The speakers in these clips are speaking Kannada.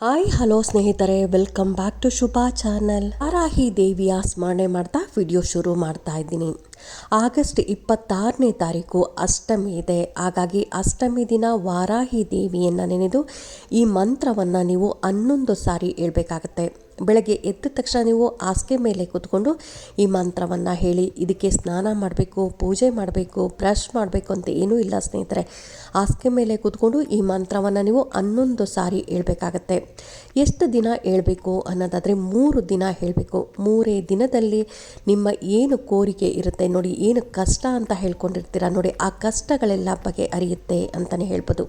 ಹಾಯ್, ಹಲೋ ಸ್ನೇಹಿತರೆ, welcome back to Shubha channel. Varahi ದೇವಿಯ ಸ್ಮರಣೆ ಮಾಡ್ತಾ ವಿಡಿಯೋ ಶುರು ಮಾಡ್ತಾ ಇದ್ದೀನಿ. ಆಗಸ್ಟ್ ಇಪ್ಪತ್ತಾರನೇ ತಾರೀಕು ಅಷ್ಟಮಿ ಇದೆ. ಹಾಗಾಗಿ ಅಷ್ಟಮಿ ದಿನ ವಾರಾಹಿ ದೇವಿಯನ್ನು ನೆನೆದು ಈ ಮಂತ್ರವನ್ನು ನೀವು ಹನ್ನೊಂದು ಸಾರಿ ಹೇಳ್ಬೇಕಾಗತ್ತೆ. ಬೆಳಗ್ಗೆ ಎದ್ದ ತಕ್ಷಣ ನೀವು ಹಾಸಿಗೆ ಮೇಲೆ ಕೂತ್ಕೊಂಡು ಈ ಮಂತ್ರವನ್ನು ಹೇಳಿ, ಇದಕ್ಕೆ ಸ್ನಾನ ಮಾಡಬೇಕು, ಪೂಜೆ ಮಾಡಬೇಕು, ಬ್ರಷ್ ಮಾಡಬೇಕು ಅಂತ ಏನೂ ಇಲ್ಲ ಸ್ನೇಹಿತರೆ. ಹಾಸಿಗೆ ಮೇಲೆ ಕೂತ್ಕೊಂಡು ಈ ಮಂತ್ರವನ್ನು ನೀವು ಹನ್ನೊಂದು ಸಾರಿ ಹೇಳಬೇಕಾಗತ್ತೆ. ಎಷ್ಟು ದಿನ ಹೇಳಬೇಕು ಅನ್ನೋದಾದರೆ ಮೂರು ದಿನ ಹೇಳಬೇಕು. ಮೂರೇ ದಿನದಲ್ಲಿ ನಿಮ್ಮ ಏನು ಕೋರಿಕೆ ಇರುತ್ತೆ ನೋಡಿ ಏನು ಕಷ್ಟ ಅಂತ ಹೇಳ್ಕೊಂಡಿರ್ತೀರ ನೋಡಿ, ಆ ಕಷ್ಟಗಳೆಲ್ಲ ಬಗೆಹರಿಯುತ್ತೆ ಅಂತಲೇ ಹೇಳ್ಬೋದು.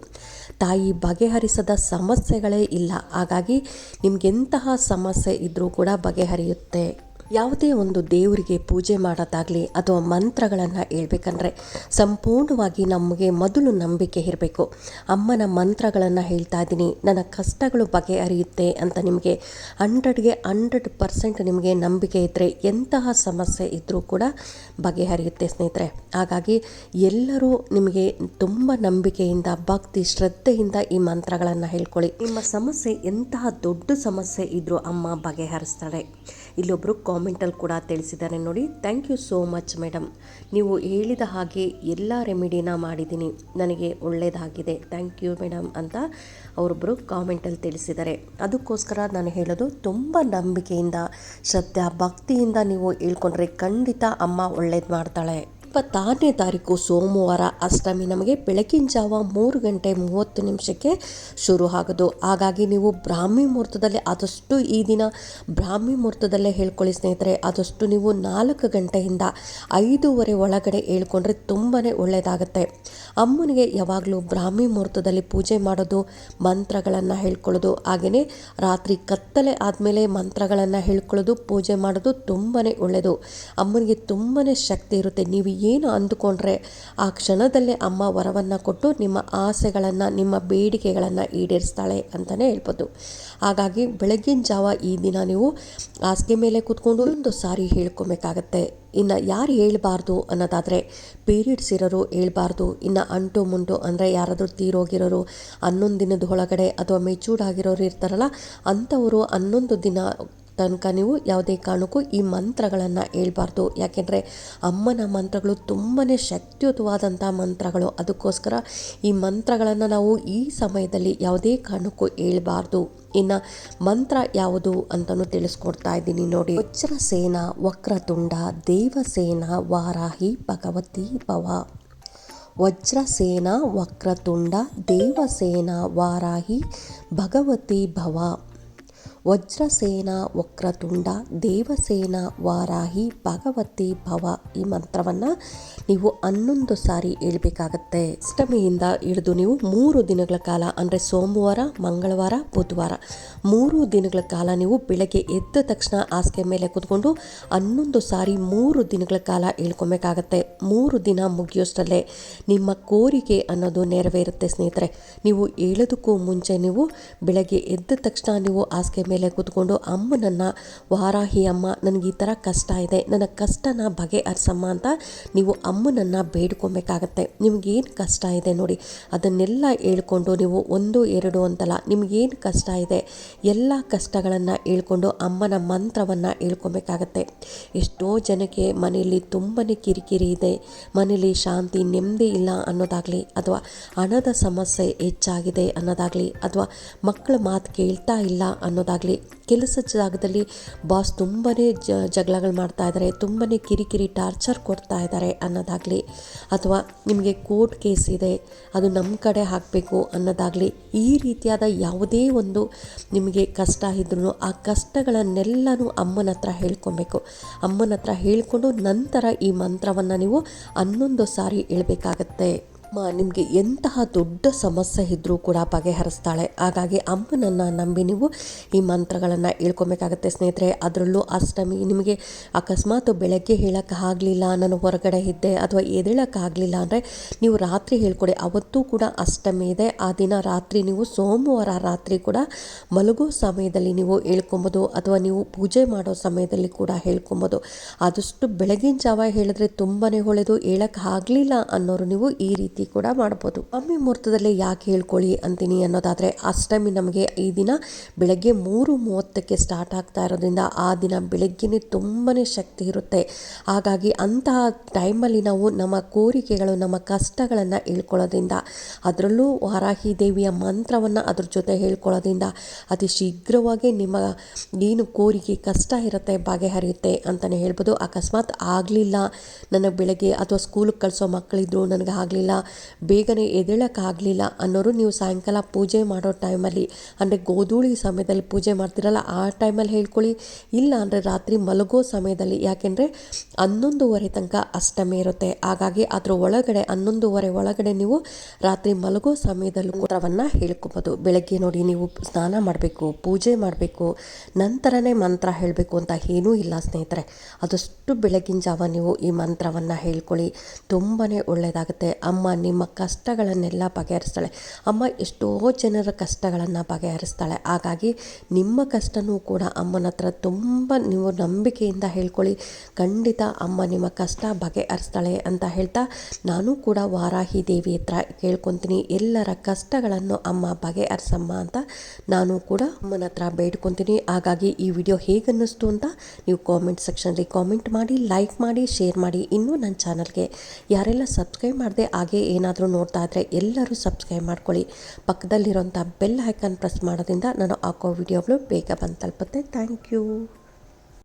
ತಾಯಿ ಬಗೆಹರಿಸದ ಸಮಸ್ಯೆಗಳೇ ಇಲ್ಲ. ಹಾಗಾಗಿ ನಿಮಗೆಂತಹ ಸಮಸ್ಯೆ ಇದ್ದರೂ ಕೂಡ ಬಗೆಹರಿಯುತ್ತೆ. ಯಾವುದೇ ಒಂದು ದೇವರಿಗೆ ಪೂಜೆ ಮಾಡೋದಾಗಲಿ ಅಥವಾ ಮಂತ್ರಗಳನ್ನು ಹೇಳ್ಬೇಕಂದ್ರೆ ಸಂಪೂರ್ಣವಾಗಿ ನಮಗೆ ಮೊದಲು ನಂಬಿಕೆ ಇರಬೇಕು. ಅಮ್ಮನ ಮಂತ್ರಗಳನ್ನು ಹೇಳ್ತಾ ಇದ್ದೀನಿ, ನನ್ನ ಕಷ್ಟಗಳು ಬಗೆಹರಿಯುತ್ತೆ ಅಂತ ನಿಮಗೆ ಹಂಡ್ರೆಡ್ಗೆ ಹಂಡ್ರೆಡ್ ಪರ್ಸೆಂಟ್ ನಿಮಗೆ ನಂಬಿಕೆ ಇದ್ದರೆ ಎಂತಹ ಸಮಸ್ಯೆ ಇದ್ದರೂ ಕೂಡ ಬಗೆಹರಿಯುತ್ತೆ ಸ್ನೇಹಿತರೆ. ಹಾಗಾಗಿ ಎಲ್ಲರೂ ನಿಮಗೆ ತುಂಬ ನಂಬಿಕೆಯಿಂದ, ಭಕ್ತಿ, ಶ್ರದ್ಧೆಯಿಂದ ಈ ಮಂತ್ರಗಳನ್ನು ಹೇಳ್ಕೊಳ್ಳಿ. ನಿಮ್ಮ ಸಮಸ್ಯೆ ಎಂತಹ ದೊಡ್ಡ ಸಮಸ್ಯೆ ಇದ್ದರೂ ಅಮ್ಮ ಬಗೆಹರಿಸ್ತಾಳೆ. ಇಲ್ಲೊಬ್ಬರು ಕಾಮೆಂಟಲ್ಲಿ ಕೂಡ ತಿಳಿಸಿದ್ದಾರೆ ನೋಡಿ. Thank you so much madam ನೀವು ಹೇಳಿದ ಹಾಗೆ ಎಲ್ಲ ರೆಮಿಡಿನ ಮಾಡಿದ್ದೀನಿ. ನನಗೆ ಒಳ್ಳೆಯದಾಗಿದೆ ಥ್ಯಾಂಕ್ ಯು ಮೇಡಮ್ ಅಂತ ಅವರೊಬ್ಬರು ಕಾಮೆಂಟಲ್ಲಿ ತಿಳಿಸಿದ್ದಾರೆ. ಅದಕ್ಕೋಸ್ಕರ ನಾನು ಹೇಳೋದು, ತುಂಬ ನಂಬಿಕೆಯಿಂದ, ಶ್ರದ್ಧಾ, ಭಕ್ತಿಯಿಂದ ನೀವು ಹೇಳ್ಕೊಂಡ್ರೆ ಖಂಡಿತ ಅಮ್ಮ ಒಳ್ಳೇದು ಮಾಡ್ತಾಳೆ. ಇಪ್ಪತ್ತಾರನೇ ತಾರೀಕು ಸೋಮವಾರ ಅಷ್ಟಮಿ ನಮಗೆ ಬೆಳಕಿನ ಜಾವ ಮೂರು ಗಂಟೆ ಮೂವತ್ತು ನಿಮಿಷಕ್ಕೆ ಶುರು ಆಗೋದು. ಹಾಗಾಗಿ ನೀವು ಬ್ರಾಹ್ಮಿ ಮುಹೂರ್ತದಲ್ಲಿ ಆದಷ್ಟು ಈ ದಿನ ಬ್ರಾಹ್ಮಿ ಮುಹೂರ್ತದಲ್ಲೇ ಹೇಳ್ಕೊಳ್ಳಿ ಸ್ನೇಹಿತರೆ. ಆದಷ್ಟು ನೀವು ನಾಲ್ಕು ಗಂಟೆಯಿಂದ ಐದೂವರೆ ಒಳಗಡೆ ಹೇಳ್ಕೊಂಡ್ರೆ ತುಂಬಾ ಒಳ್ಳೆಯದಾಗುತ್ತೆ. ಅಮ್ಮನಿಗೆ ಯಾವಾಗಲೂ ಬ್ರಾಹ್ಮಿ ಮುಹೂರ್ತದಲ್ಲಿ ಪೂಜೆ ಮಾಡೋದು, ಮಂತ್ರಗಳನ್ನು ಹೇಳ್ಕೊಳ್ಳೋದು ಹಾಗೆಯೇ ರಾತ್ರಿ ಕತ್ತಲೆ ಆದಮೇಲೆ ಮಂತ್ರಗಳನ್ನು ಹೇಳ್ಕೊಳ್ಳೋದು, ಪೂಜೆ ಮಾಡೋದು ತುಂಬಾ ಒಳ್ಳೆಯದು. ಅಮ್ಮನಿಗೆ ತುಂಬಾ ಶಕ್ತಿ ಇರುತ್ತೆ. ನೀವು ಏನು ಅಂದುಕೊಂಡ್ರೆ, ಆ ಕ್ಷಣದಲ್ಲೇ ಅಮ್ಮ ವರವನ್ನು ಕೊಟ್ಟು ನಿಮ್ಮ ಆಸೆಗಳನ್ನು, ನಿಮ್ಮ ಬೇಡಿಕೆಗಳನ್ನು ಈಡೇರಿಸ್ತಾಳೆ ಅಂತಲೇ ಹೇಳ್ಬೋದು. ಹಾಗಾಗಿ ಬೆಳಗ್ಗಿನ ಜಾವ ಈ ದಿನ ನೀವು ಹಾಸಿಗೆ ಮೇಲೆ ಕೂತ್ಕೊಂಡು ಒಂದು ಸಾರಿ ಹೇಳ್ಕೊಬೇಕಾಗತ್ತೆ. ಇನ್ನು ಯಾರು ಹೇಳಬಾರ್ದು ಅನ್ನೋದಾದರೆ ಪೀರಿಯಡ್ಸ್ ಇರೋರು ಹೇಳ್ಬಾರ್ದು. ಇನ್ನು ಅಂಟು ಮುಂಟು ಅಂದರೆ ಯಾರಾದರೂ ತೀರೋಗಿರೋರು, ಹನ್ನೊಂದು ದಿನದ ಒಳಗಡೆ ಅಥವಾ ಮೆಚೂರ್ಡ್ ಆಗಿರೋರು ಇರ್ತಾರಲ್ಲ, ಅಂಥವರು ಹನ್ನೊಂದು ದಿನ ತನಕ ನೀವು ಯಾವುದೇ ಕಾರಣಕ್ಕೂ ಈ ಮಂತ್ರಗಳನ್ನು ಹೇಳ್ಬಾರ್ದು. ಯಾಕೆಂದರೆ ಅಮ್ಮನ ಮಂತ್ರಗಳು ತುಂಬಾ ಶಕ್ತಿಯುತವಾದಂಥ ಮಂತ್ರಗಳು. ಅದಕ್ಕೋಸ್ಕರ ಈ ಮಂತ್ರಗಳನ್ನು ನಾವು ಈ ಸಮಯದಲ್ಲಿ ಯಾವುದೇ ಕಾರಣಕ್ಕೂ ಹೇಳ್ಬಾರ್ದು. ಇನ್ನು ಮಂತ್ರ ಯಾವುದು ಅಂತಲೂ ತಿಳಿಸ್ಕೊಡ್ತಾ ಇದ್ದೀನಿ ನೋಡಿ. ವಜ್ರಸೇನ, ವಕ್ರತುಂಡ, ದೇವಸೇನ, ವಾರಾಹಿ, ಭಗವತಿ ಭವ. ವಜ್ರಸೇನ, ವಕ್ರತುಂಡ, ದೇವಸೇನ, ವಾರಾಹಿ, ಭಗವತಿ ಭವ. ವಜ್ರಸೇನ, ವಕ್ರತುಂಡ, ದೇವಸೇನ, ವಾರಾಹಿ, ಭಗವತಿ ಭವ ಈ ಮಂತ್ರವನ್ನು ನೀವು ಹನ್ನೊಂದು ಸಾರಿ ಹೇಳ್ಬೇಕಾಗತ್ತೆ. ಅಷ್ಟಮಿಯಿಂದ ಹಿಡಿದು ನೀವು ಮೂರು ದಿನಗಳ ಕಾಲ, ಅಂದರೆ ಸೋಮವಾರ, ಮಂಗಳವಾರ, ಬುಧವಾರ, ಮೂರು ದಿನಗಳ ಕಾಲ ನೀವು ಬೆಳಗ್ಗೆ ಎದ್ದ ತಕ್ಷಣ ಹಾಸಿಗೆ ಮೇಲೆ ಕೂತ್ಕೊಂಡು ಹನ್ನೊಂದು ಸಾರಿ ಮೂರು ದಿನಗಳ ಕಾಲ ಹೇಳ್ಕೊಬೇಕಾಗತ್ತೆ. ಮೂರು ದಿನ ಮುಗಿಯೋಷ್ಟರಲ್ಲೇ ನಿಮ್ಮ ಕೋರಿಕೆ ಅನ್ನೋದು ನೆರವೇರುತ್ತೆ ಸ್ನೇಹಿತರೆ. ನೀವು ಹೇಳೋದಕ್ಕೂ ಮುಂಚೆ ನೀವು ಬೆಳಗ್ಗೆ ಎದ್ದ ತಕ್ಷಣ ನೀವು ಹಾಸಿಗೆ ಮೇಲೆ ಕೂತ್ಕೊಂಡು ಅಮ್ಮನನ್ನು ವಾರಾಹಿ ಅಮ್ಮ, ನನಗೆ ಈ ಥರ ಕಷ್ಟ ಇದೆ. ನನ್ನ ಕಷ್ಟನ ಬಗೆಹರಿಸಮ್ಮ ಅಂತ ನೀವು ಅಮ್ಮನನ್ನು ಬೇಡ್ಕೊಬೇಕಾಗತ್ತೆ. ನಿಮಗೇನು ಕಷ್ಟ ಇದೆ ನೋಡಿ. ಅದನ್ನೆಲ್ಲ ಹೇಳ್ಕೊಂಡು ನೀವು ಒಂದು, ಎರಡು ಅಂತಲ್ಲ ನಿಮಗೇನು ಕಷ್ಟ ಇದೆ? ಎಲ್ಲ ಕಷ್ಟಗಳನ್ನು ಹೇಳ್ಕೊಂಡು ಅಮ್ಮನ ಮಂತ್ರವನ್ನು ಹೇಳ್ಕೊಬೇಕಾಗತ್ತೆ. ಎಷ್ಟೋ ಜನಕ್ಕೆ ಮನೆಯಲ್ಲಿ ತುಂಬಾ ಕಿರಿಕಿರಿ ಇದೆ. ಮನೆಯಲ್ಲಿ ಶಾಂತಿ, ನೆಮ್ಮದಿ ಇಲ್ಲ ಅನ್ನೋದಾಗಲಿ ಅಥವಾ ಹಣದ ಸಮಸ್ಯೆ ಹೆಚ್ಚಾಗಿದೆ ಅನ್ನೋದಾಗಲಿ ಅಥವಾ ಮಕ್ಕಳ ಮಾತು ಕೇಳ್ತಾ ಇಲ್ಲ ಅನ್ನೋದಾಗಲಿ ಕೆಲಸದ ಜಾಗದಲ್ಲಿ ಬಾಸ್ ತುಂಬಾ ಜಗಳಗಳು ಮಾಡ್ತಾ ಇದ್ದಾರೆ ತುಂಬಾ ಕಿರಿಕಿರಿ ಟಾರ್ಚರ್ ಕೊಡ್ತಾ ಇದ್ದಾರೆ ಅನ್ನೋದಾಗಲಿ, ಅಥವಾ ನಿಮಗೆ ಕೋರ್ಟ್ ಕೇಸ್ ಇದೆ, ಅದು ನಮ್ಮ ಕಡೆ ಹಾಕಬೇಕು ಅನ್ನೋದಾಗಲಿ, ಈ ರೀತಿಯಾದ ಯಾವುದೇ ಒಂದು ನಿಮಗೆ ಕಷ್ಟ ಇದ್ರೂ ಆ ಕಷ್ಟಗಳನ್ನೆಲ್ಲನೂ ಅಮ್ಮನ ಹತ್ರ ಹೇಳ್ಕೊಬೇಕು. ಅಮ್ಮನ ಹತ್ರ ಹೇಳ್ಕೊಂಡು ನಂತರ ಈ ಮಂತ್ರವನ್ನು ನೀವು ಹನ್ನೊಂದು ಸಾರಿ ಹೇಳ್ಬೇಕಾಗತ್ತೆ. ಅಮ್ಮ ನಿಮಗೆ ಎಂತಹ ದೊಡ್ಡ ಸಮಸ್ಯೆ ಇದ್ದರೂ ಕೂಡ ಬಗೆಹರಿಸ್ತಾಳೆ. ಹಾಗಾಗಿ ಅಮ್ಮನನ್ನು ನಂಬಿ ನೀವು ಈ ಮಂತ್ರಗಳನ್ನು ಹೇಳ್ಕೊಬೇಕಾಗತ್ತೆ ಸ್ನೇಹಿತರೆ. ಅದರಲ್ಲೂ ಅಷ್ಟಮಿ ನಿಮಗೆ ಅಕಸ್ಮಾತ್ ಬೆಳಗ್ಗೆ ಹೇಳೋಕ್ಕಾಗಲಿಲ್ಲ ನಾನು ಹೊರಗಡೆ ಇದ್ದೆ ಅಥವಾ ಎದ್ದೇಳೋಕ್ಕಾಗಲಿಲ್ಲ ಅಂದರೆ ನೀವು ರಾತ್ರಿ ಹೇಳ್ಕೊಡಿ. ಅವತ್ತೂ ಕೂಡ ಅಷ್ಟಮಿ ಇದೆ. ಆ ದಿನ ರಾತ್ರಿ ನೀವು ಸೋಮವಾರ ರಾತ್ರಿ ಕೂಡ ಮಲಗೋ ಸಮಯದಲ್ಲಿ ನೀವು ಹೇಳ್ಕೊಬೋದು ಅಥವಾ ನೀವು ಪೂಜೆ ಮಾಡೋ ಸಮಯದಲ್ಲಿ ಕೂಡ ಹೇಳ್ಕೊಬೋದು. ಆದಷ್ಟು ಬೆಳಗಿನ ಜಾವ ಹೇಳಿದ್ರೆ ತುಂಬಾ ಒಳ್ಳೆಯದು ಹೇಳೋಕ್ಕಾಗಲಿಲ್ಲ ಅನ್ನೋರು ನೀವು ಈ ರೀತಿ ರೀತಿ ಕೂಡ ಮಾಡ್ಬೋದು ಅಮ್ಮಿ ಮುಹೂರ್ತದಲ್ಲಿ ಯಾಕೆ ಹೇಳ್ಕೊಳ್ಳಿ ಅಂತೀನಿ ಅನ್ನೋದಾದರೆ, ಅಷ್ಟಮಿ ನಮಗೆ ಈ ದಿನ ಬೆಳಗ್ಗೆ ಮೂರು ಮೂವತ್ತಕ್ಕೆ ಸ್ಟಾರ್ಟ್ ಆಗ್ತಾ ಇರೋದ್ರಿಂದ ಆ ದಿನ ಬೆಳಗ್ಗೆನೇ ತುಂಬಾ ಶಕ್ತಿ ಇರುತ್ತೆ. ಹಾಗಾಗಿ ಅಂತಹ ಟೈಮಲ್ಲಿ ನಾವು ನಮ್ಮ ಕೋರಿಕೆಗಳು, ನಮ್ಮ ಕಷ್ಟಗಳನ್ನು ಹೇಳ್ಕೊಳ್ಳೋದ್ರಿಂದ, ಅದರಲ್ಲೂ ವಾರಾಹಿ ದೇವಿಯ ಮಂತ್ರವನ್ನು ಅದ್ರ ಜೊತೆ ಹೇಳ್ಕೊಳ್ಳೋದ್ರಿಂದ ಅತಿ ಶೀಘ್ರವಾಗಿ ನಿಮ್ಮ ಏನು ಕೋರಿಕೆ, ಕಷ್ಟ ಇರುತ್ತೆ, ಬಗೆಹರಿಯುತ್ತೆ ಅಂತಲೇ ಹೇಳ್ಬೋದು. ಅಕಸ್ಮಾತ್ ಆಗಲಿಲ್ಲ ನನಗೆ ಬೆಳಗ್ಗೆ ಅಥವಾ ಸ್ಕೂಲಿಗೆ ಕಳಿಸೋ ಮಕ್ಕಳಿದ್ರು ನನಗೆ ಆಗಲಿಲ್ಲ ಬೇಗನೆ ಎದ್ದೇಳೋಕ್ಕಾಗಲಿಲ್ಲ ಅನ್ನೋರು ನೀವು ಸಾಯಂಕಾಲ ಪೂಜೆ ಮಾಡೋ ಟೈಮಲ್ಲಿ, ಅಂದರೆ ಗೋಧೂಳಿ ಸಮಯದಲ್ಲಿ ಪೂಜೆ ಮಾಡ್ತಿರಲ್ಲ, ಆ ಟೈಮಲ್ಲಿ ಹೇಳ್ಕೊಳ್ಳಿ. ಇಲ್ಲ ಅಂದರೆ ರಾತ್ರಿ ಮಲಗೋ ಸಮಯದಲ್ಲಿ, ಯಾಕೆಂದರೆ ಹನ್ನೊಂದುವರೆ ತನಕ ಅಷ್ಟಮಿ ಇರುತ್ತೆ. ಹಾಗಾಗಿ ಅದರ ಒಳಗಡೆ, ಹನ್ನೊಂದುವರೆ ಒಳಗಡೆ ನೀವು ರಾತ್ರಿ ಮಲಗೋ ಸಮಯದಲ್ಲಿ ಮಂತ್ರವನ್ನು ಹೇಳ್ಕೊಬೋದು. ಬೆಳಗ್ಗೆ ನೋಡಿ ನೀವು ಸ್ನಾನ ಮಾಡಬೇಕು, ಪೂಜೆ ಮಾಡಬೇಕು, ನಂತರನೇ ಮಂತ್ರ ಹೇಳಬೇಕು ಅಂತ ಏನೂ ಇಲ್ಲ ಸ್ನೇಹಿತರೆ. ಅದಷ್ಟು ಬೆಳಗಿನ ಜಾವ ನೀವು ಈ ಮಂತ್ರವನ್ನು ಹೇಳ್ಕೊಳ್ಳಿ. ತುಂಬಾ ಒಳ್ಳೆಯದಾಗುತ್ತೆ ಅಮ್ಮ ನಿಮ್ಮ ಕಷ್ಟಗಳನ್ನೆಲ್ಲ ಬಗೆಹರಿಸ್ತಾಳೆ. ಅಮ್ಮ ಎಷ್ಟೋ ಜನರ ಕಷ್ಟಗಳನ್ನು ಬಗೆಹರಿಸ್ತಾಳೆ. ಹಾಗಾಗಿ ನಿಮ್ಮ ಕಷ್ಟನೂ ಕೂಡ ಅಮ್ಮನ ಹತ್ರ ತುಂಬ ನೀವು ನಂಬಿಕೆಯಿಂದ ಹೇಳ್ಕೊಳ್ಳಿ. ಖಂಡಿತ ಅಮ್ಮ ನಿಮ್ಮ ಕಷ್ಟ ಬಗೆಹರಿಸ್ತಾಳೆ ಅಂತ ಹೇಳ್ತಾ ನಾನು ಕೂಡ ವಾರಾಹಿ ದೇವಿ ಹತ್ರ ಕೇಳ್ಕೊತೀನಿ. ಎಲ್ಲರ ಕಷ್ಟಗಳನ್ನು ಅಮ್ಮ ಬಗೆಹರಿಸಮ್ಮ ಅಂತ ನಾನು ಕೂಡ ಅಮ್ಮನ ಹತ್ರ ಬೇಡ್ಕೊತೀನಿ. ಹಾಗಾಗಿ ಈ ವಿಡಿಯೋ ಹೇಗನ್ನಿಸ್ತು ಅಂತ ನೀವು ಕಾಮೆಂಟ್ ಸೆಕ್ಷನಲ್ಲಿ ಕಾಮೆಂಟ್ ಮಾಡಿ ಲೈಕ್ ಮಾಡಿ ಶೇರ್ ಮಾಡಿ ಇನ್ನೂ ನನ್ನ ಚಾನಲ್ಗೆ ಯಾರೆಲ್ಲ ಸಬ್ಸ್ಕ್ರೈಬ್ ಮಾಡಿದೆ ಹಾಗೆ ಏನಾದರೂ ನೋಡ್ತಾ ಇದ್ದರೆ ಎಲ್ಲರೂ ಸಬ್ಸ್ಕ್ರೈಬ್ ಮಾಡ್ಕೊಳ್ಳಿ. ಪಕ್ಕದಲ್ಲಿರೋಂಥ ಬೆಲ್ ಐಕಾನ್ ಪ್ರೆಸ್ ಮಾಡೋದ್ರಿಂದ ನಾನು ಹಾಕೋ ವಿಡಿಯೋಗಳು ಬೇಗ ಬಂದು ತಲುಪುತ್ತೆ. Thank you